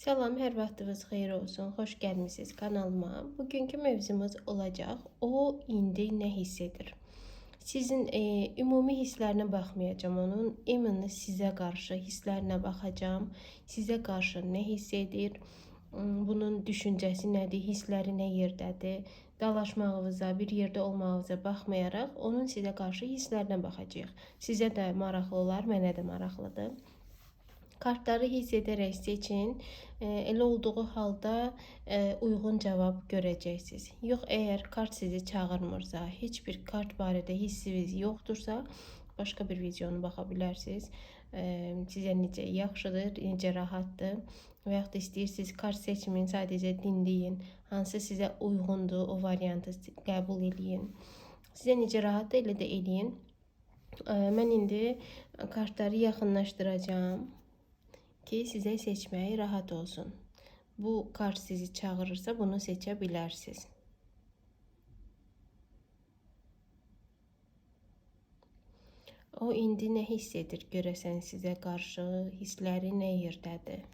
Salam, hər vaxtınız xeyir olsun. Xoş gəlmisiniz kanalıma. Bugünkü mövzumuz olacaq: O indi nə hiss edir? Sizin e, ümumi hisslərinə baxmayacağam onun. Eminli sizə qarşı hisslərinə baxacağam. Sizə qarşı nə hiss edir? Hmm, bunun düşüncəsi nədir? Hissləri nə yerdədir? Dalaşmağınıza, bir yerdə olmağınıza baxmayaraq onun sizə qarşı hisslərinə baxacağıq. Sizə də maraqlı olar, mənə də maraqlıdır. Kartları hiss edərək seçin. E, Elə olduğu halda e, uyğun cavab görəcəksiniz. Yox, əgər kart sizi çağırmırsa, heç bir kart barədə hissiniz yoxdursa, başqa bir videonu baxa bilərsiniz. E, Sizə necə yaxşıdır, necə rahatdır və yaxud istəyirsiniz kart seçmin, sadəcə dinləyin. Hansı sizə uyğundur, o variantı qəbul eləyin. Sizə necə rahatdır, elə də eləyin. Mən indi kartları yaxınlaşdıracağam ki sizə seçməyi rahat olsun. Bu kart sizi çağırırsa bunu seçə bilərsiniz. O indi nə hiss edir görəsən sizə qarşı, hissləri nə yerdədir?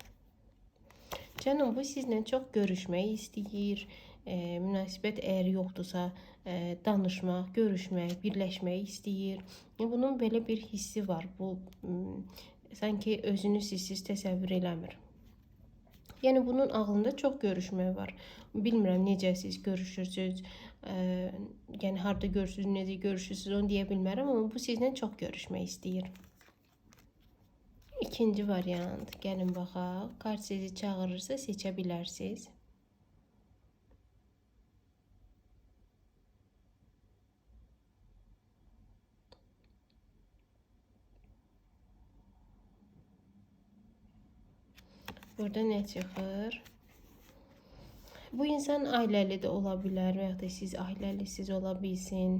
Canım bu sizlə çox görüşmək istəyir. E, münasibət əgər yoxdursa, e, danışmaq, görüşmək, birləşmək istəyir. E, Bunun belə bir hissi var. Bu sanki özünü sizsiz təsəvvür eləmir. Yəni bunun ağlında çox görüşmək var. Bilmirəm necə siz görüşürsüz, ə, yəni harda görürsüz, necə görüşürsüz onu deyə bilmərəm, amma bu sizlə çox görüşmək istəyir. İkinci variant. Gəlin baxaq. Kart sizi çağırırsa seçə bilərsiniz. Burada nə çıxır? Bu insan ailəli də ola bilər və ya da siz ailəlisiz ola bilsin.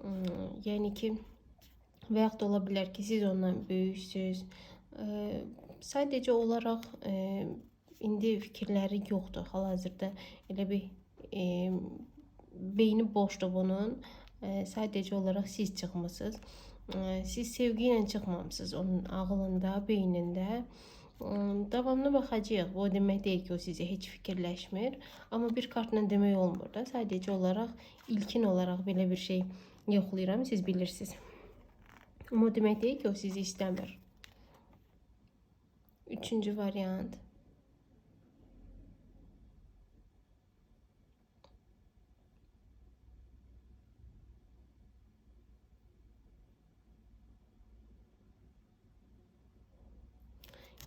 Hmm, Yəni ki, və yaxud da ola bilər ki, siz ondan böyüksüz. Ə, Sadəcə olaraq ə, indi fikirləri yoxdur hal-hazırda. Elə bir ə, beyni boşdur bunun. Ə, Sadəcə olaraq siz çıxmısınız. Ə, Siz sevgi ilə onun ağlında, beynində. Iı, Davamlı baxacağıq. Bu o demək deyil ki, o sizə heç fikirləşmir. Amma bir kartla demək olmur da. Sadəcə olaraq ilkin olaraq belə bir şey yoxlayıram, siz bilirsiniz. Amma o demək deyil ki, o sizi istəmir. Üçüncü variant.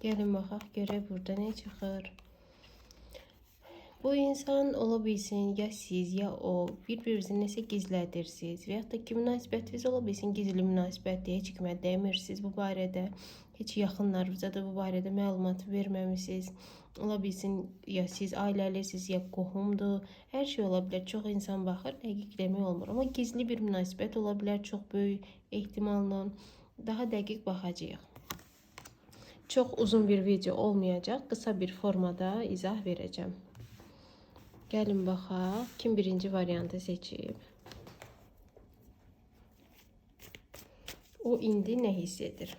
Gəlin baxaq görək burada nə çıxır. Bu insan ola bilsin ya siz ya o bir-birinizə nəsə gizlədirsiniz və ya da ki münasibətiniz ola bilsin gizli münasibətdir, heç kimə demirsiniz bu barədə. Heç yaxınlarınıza da bu barədə məlumat verməmisiniz. Ola bilsin ya siz ailəlisiz ya qohumdur. Hər şey ola bilər. Çox insan baxır, dəqiq demək olmur. Amma gizli bir münasibət ola bilər çox böyük ehtimalla. Daha dəqiq baxacağıq. Çox uzun bir video olmayacaq. Qısa bir formada izah verəcəm. Gəlin baxaq. Kim birinci variantı seçib? O indi nə hiss edir?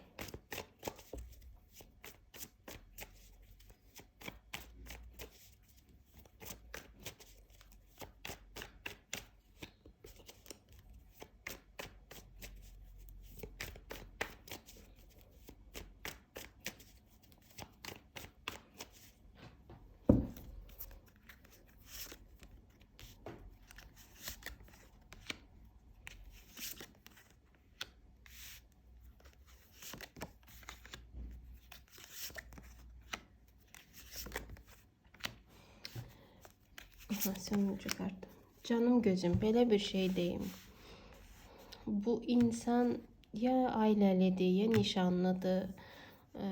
Sonuncu kart. Canım gözüm belə bir şey deyim. Bu insan ya ailəlidir, ya nişanlıdır. Ə,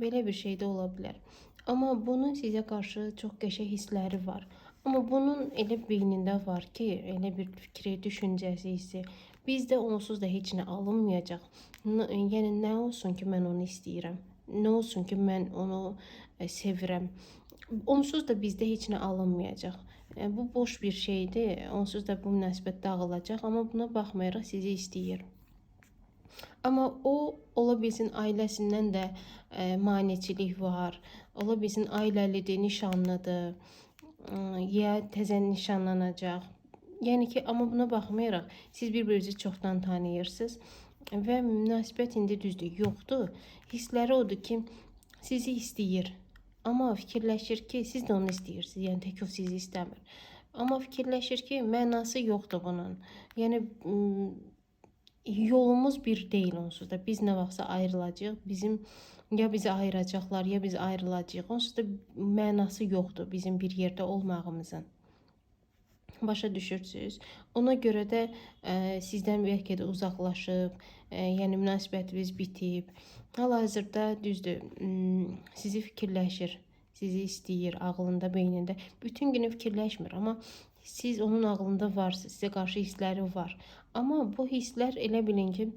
Belə bir şey də ola bilər. Amma bunun sizə qarşı çox qəşəng hissləri var. Amma bunun elə beynində var ki, elə bir fikri, düşüncəsi, hissi. Bizdə onsuz da heç nə alınmayacaq. N yəni olsun ki, mən onu istəyirəm. Nə olsun ki, mən onu ə, sevirəm. Onsuz da bizdə heç nə alınmayacaq. E, Bu boş bir şeydir. Onsuz da bu münasibət dağılacaq, amma buna baxmayaraq sizi istəyir. Amma o ola bilsin ailəsindən də e, maneçilik var. Ola bilsin ailəlidir, nişanlıdır. e, Ya təzə nişanlanacaq. Yəni ki, amma buna baxmayaraq siz bir-birinizi çoxdan tanıyırsınız və münasibət indi düzdür, yoxdur. Hissləri odur ki, sizi istəyir. Amma fikirləşir ki, siz də onu istəyirsiniz. Yəni tək o sizi istəmir. Amma fikirləşir ki, mənası yoxdur bunun. Yəni m, yolumuz bir deyil onsuz da. Biz nə vaxtsa ayrılacağıq. Bizim ya bizi ayıracaqlar, ya biz ayrılacağıq. Onsuz da mənası yoxdur bizim bir yerdə olmağımızın. Başa düşürsüz. Ona görə də ə, sizdən bəlkə də uzaqlaşıb, ə, yəni münasibətiniz bitib. Hal-hazırda düzdür, m, sizi fikirləşir, sizi istəyir, ağlında, beynində. Bütün günü fikirləşmir, amma siz onun ağlında varsınız, sizə qarşı hissləri var. Amma bu hisslər elə bilin ki,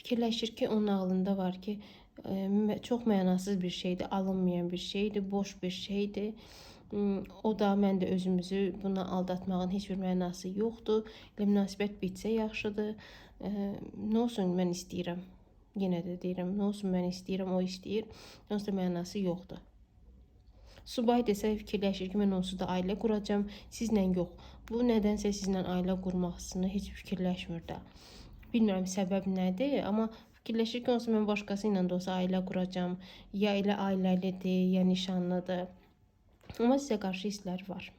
fikirləşir ki, onun ağlında var ki, ə, mə- çox mənasız bir şeydir, alınmayan bir şeydir, boş bir şeydir. Hmm, O da mən də özümüzü buna aldatmağın heç bir mənası yoxdur. Elə münasibət bitsə yaxşıdır. Nə olsun mən istəyirəm. Yenə də deyirəm, nə olsun mən istəyirəm, o istəyir. Onsuz da mənası yoxdur. Subay desə fikirləşir ki, mən onsuz da ailə quracağam, sizlə yox. Bu nədənsə sizlə ailə qurmasını heç fikirləşmir də. Bilmirəm səbəb nədir, amma fikirləşir ki, onsuz mən başqası ilə də olsa ailə quracağam. Ya elə ailəlidir, ya nişanlıdır. Amma sizə qarşı hisslər var.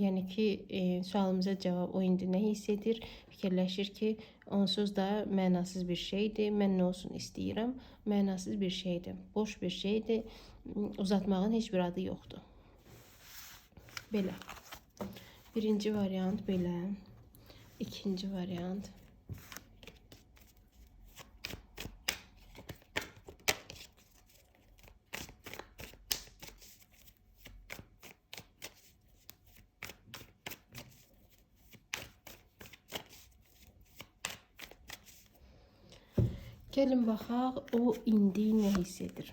Yəni ki, e, sualımıza cavab o indi nə hiss edir? Fikirləşir ki, onsuz da mənasız bir şeydir. Mən nə olsun istəyirəm? Mənasız bir şeydir. Boş bir şeydir. Uzatmağın heç bir adı yoxdur. Belə. Birinci variant belə. İkinci variant. Gəlin baxaq, o indi nə hiss edir?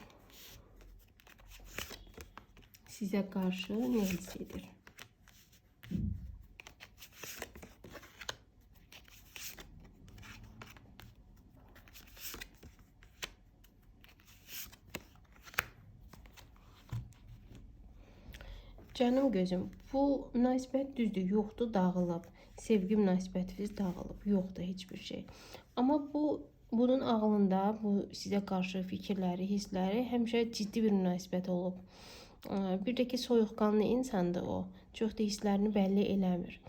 Sizə qarşı nə hiss edir? Canım gözüm, bu münasibət düzdür, yoxdur, dağılıb. Sevgi münasibətiniz dağılıb, yoxdur heç bir şey. Amma bu bunun ağlında bu sizə qarşı fikirləri, hissləri həmişə ciddi bir münasibət olub. Ə, Bir də ki, soyuqqanlı insandır o. Çox da hisslərini bəlli eləmir.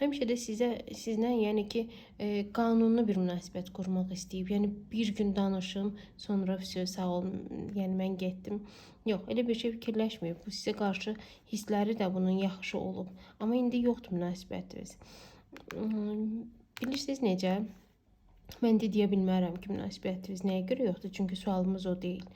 Həmişə də sizə sizlə, yəni ki, e, qanunlu bir münasibət qurmaq istəyib. Yəni bir gün danışım, sonra vəsə sağ olun, yəni mən getdim. Yox, elə bir şey fikirləşməyib. Bu sizə qarşı hissləri də bunun yaxşı olub. Amma indi yoxdur münasibətiniz. Hmm, Bilirsiniz necə? Mən də deyə bilmərəm ki, münasibətiniz nəyə görə yoxdur? Çünki sualımız o deyil.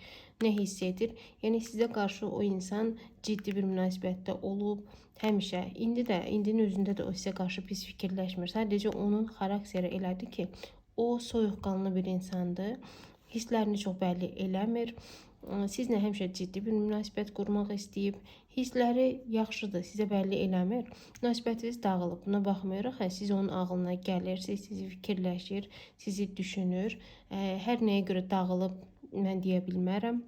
Nə hiss edir? Yəni sizə qarşı o insan ciddi bir münasibətdə olub həmişə. İndi də, indinin özündə də o sizə qarşı pis fikirləşmir. Sadəcə onun xarakteri elədir ki, o soyuqqanlı bir insandır. Hisslərini çox bəlli eləmir. Sizlə həmişə ciddi bir münasibət qurmaq istəyib. Hissləri yaxşıdır, sizə bəlli eləmir. Münasibətiniz dağılıb. Buna baxmayaraq, hə, siz onun ağlına gəlirsiniz, sizi fikirləşir, sizi düşünür. Hər nəyə görə dağılıb mən deyə bilmərəm.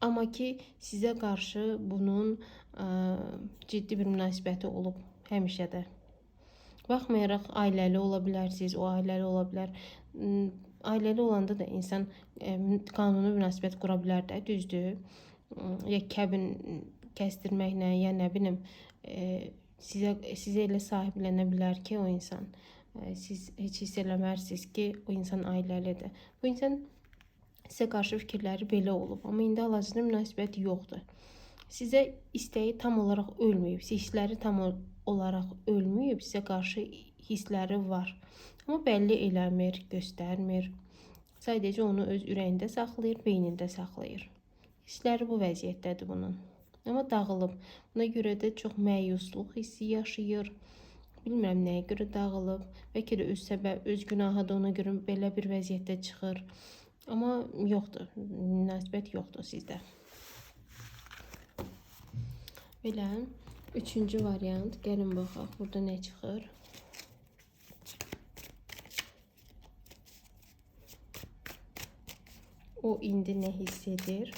Amma ki, sizə qarşı bunun ə, ciddi bir münasibəti olub həmişə də. Baxmayaraq ailəli ola bilərsiniz, o ailəli ola bilər. Ailəli olanda da insan ə, qanuni münasibət qura bilər də, düzdür? M, Ya kəbin kəstirməklə, ya nə bilim, ə, sizə sizə elə sahiblənə bilər ki, o insan ə, siz heç hiss eləmərsiniz ki, o insan ailəlidir. Bu insan sizə qarşı fikirləri belə olub, amma indi hal-hazırda münasibət yoxdur. Sizə istəyi tam olaraq ölməyib, hissləri tam ol- olaraq ölməyib, sizə qarşı hissləri var. Amma bəlli eləmir, göstərmir. Sadəcə onu öz ürəyində saxlayır, beynində saxlayır. Hissləri bu vəziyyətdədir bunun. Amma dağılıb. Buna görə də çox məyusluq hissi yaşayır. Bilmirəm nəyə görə dağılıb. Bəlkə də öz səbəb, öz günahı da ona görə belə bir vəziyyətdə çıxır. Amma yoxdur. Münasibət yoxdur sizdə. Belə. Üçüncü variant. Gəlin baxaq. Burada nə çıxır? O indi nə hiss edir?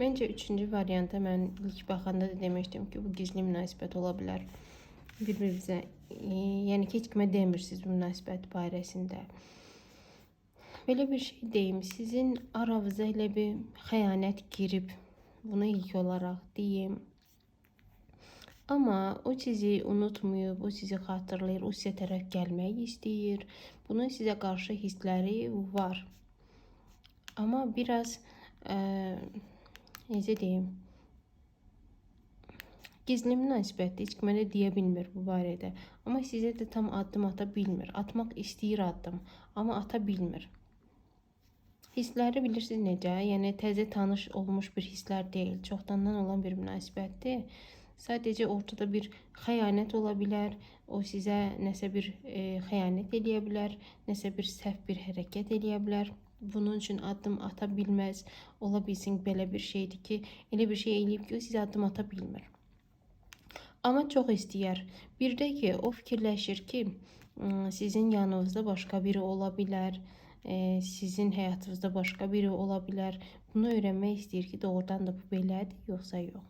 Bence üçüncü varyanta mən ilk baxanda da demişdim ki, bu gizli münasibət ola bilər. Bir-birinizə, e, yəni ki, heç kimə demirsiniz münasibət barəsində. Belə bir şey deyim, sizin aranıza elə bir xəyanət girib, bunu ilk olaraq deyim. Amma o sizi unutmayıb, o sizi xatırlayır, o sizə tərəf gəlmək istəyir. Bunun sizə qarşı hissləri var. Amma biraz ə, necə deyim? Gizli münasibətdir. Heç kimə də deyə bilmir bu barədə. Amma sizə də tam addım ata bilmir. Atmaq istəyir addım, amma ata bilmir. Hissləri bilirsiniz necə? Yəni təzə tanış olmuş bir hisslər deyil. Çoxdandan olan bir münasibətdir. Sadəcə ortada bir xəyanət ola bilər. O sizə nəsə bir e, xəyanət eləyə bilər, nəsə bir səhv bir hərəkət eləyə bilər. Bunun üçün addım ata bilməz. Ola bilsin belə bir şeydir ki, elə bir şey eləyib ki, o sizə addım ata bilmir. Amma çox istəyər. Bir də ki, o fikirləşir ki, ım, sizin yanınızda başqa biri ola bilər, e, sizin həyatınızda başqa biri ola bilər. Bunu öyrənmək istəyir ki, doğrudan da bu belədir, yoxsa yox.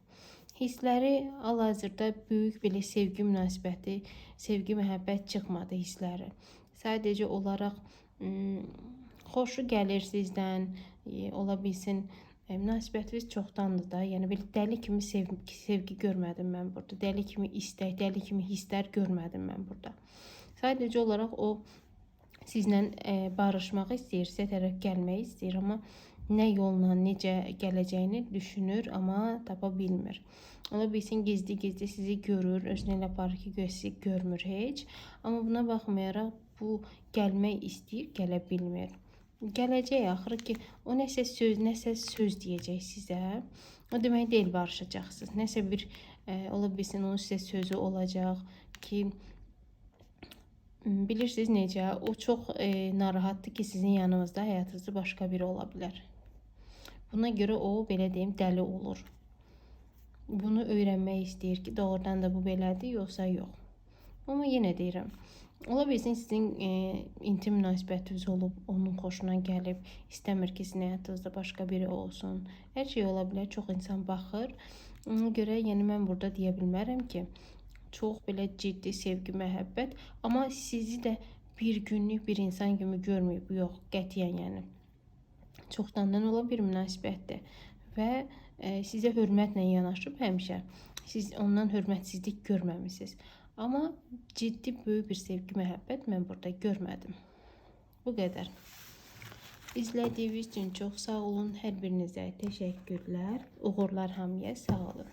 Hissləri hal-hazırda böyük belə sevgi münasibəti, sevgi, məhəbbət çıxmadı hissləri. Sadəcə olaraq ım, xoşu gəlir sizdən, e, ola bilsin e, münasibətiniz çoxdandır da. Yəni belə dəli kimi sevgi, sevgi görmədim mən burada. Dəli kimi istək, dəli kimi hisslər görmədim mən burada. Sadəcə olaraq o sizlə e, barışmaq istəyir, sizə tərəf gəlmək istəyir, amma nə yolla, necə gələcəyini düşünür, amma tapa bilmir. Ola bilsin gizli-gizli sizi görür, özünə elə aparır ki, göz sizi görmür heç. Amma buna baxmayaraq bu gəlmək istəyir, gələ bilmir. Gələcək axırı ki, o nəsə söz, nəsə söz deyəcək sizə. O demək deyil barışacaqsınız. Nəsə bir e, ola bilsin onun sizə sözü olacaq ki, bilirsiniz necə? O çox e, narahatdır ki, sizin yanınızda həyatınızda başqa biri ola bilər. Buna görə o belə deyim dəli olur. Bunu öyrənmək istəyir ki, doğrudan da bu belədir, yoxsa yox. Amma yenə deyirəm, ola bilsin sizin e, intim münasibətiniz olub, onun xoşuna gəlib, istəmir ki, sizin həyatınızda başqa biri olsun. Hər şey ola bilər, çox insan baxır. Ona görə yəni mən burada deyə bilmərəm ki, çox belə ciddi sevgi, məhəbbət, amma sizi də bir günlük bir insan kimi görməyib. Yox, qətiyyən yəni. Çoxdandan olan bir münasibətdir və e, sizə hörmətlə yanaşıb həmişə. Siz ondan hörmətsizlik görməmisiniz. Amma ciddi böyük bir sevgi, məhəbbət mən burada görmədim. Bu qədər. İzlədiyiniz üçün çox sağ olun. Hər birinizə təşəkkürlər. Uğurlar hamıya. Sağ olun.